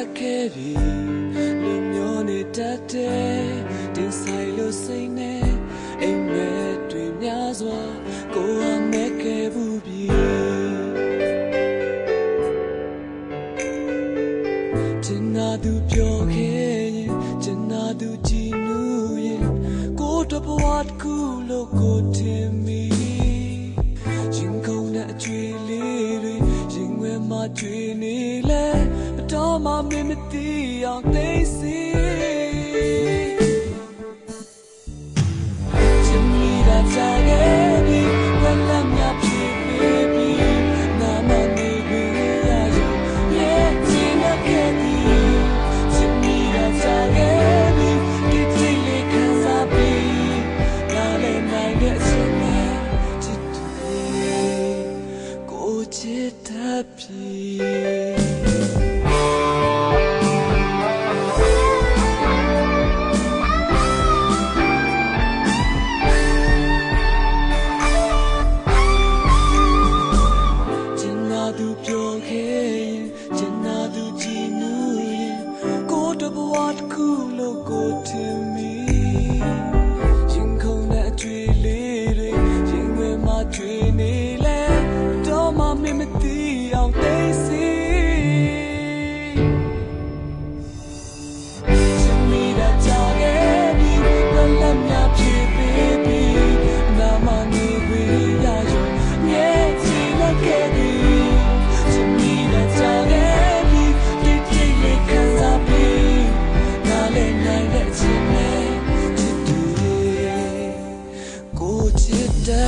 တ်ခဲ့ပြီလူမျိုးနေတတ်တယ်တင်ဆိုင်လို့စိတ်နဲ့အိမ်မဲတွေများစွာကိုယ်အမဲခဲ့ဘူးပြီကျင်နာသူပြောခဲ့ရင်ကျင်နာသူကြည်နူးရင်ကိုယ်တဘဝတစ်ခုလို့ကိုယ်ထင်မိရင်ကုန်တဲ့အကျွေးလေးတွေရင်ွယ်မှတွေ့နေလဲ မှမင်းမသိအောင်သိစီ တဘဝတစ်ခုလို့ကိုယ်ထင်မိရင်ခုန်တဲ့အတွေ့လေးတွေရင်ဝင်မှာတွေ့နေလဲတော့မှမင်းမသိအောင်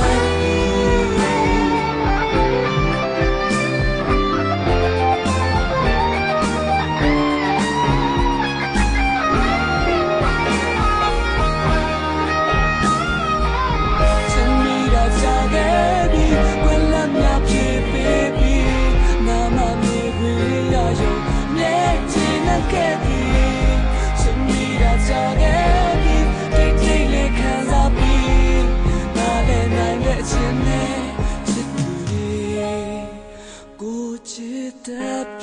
စ် ချ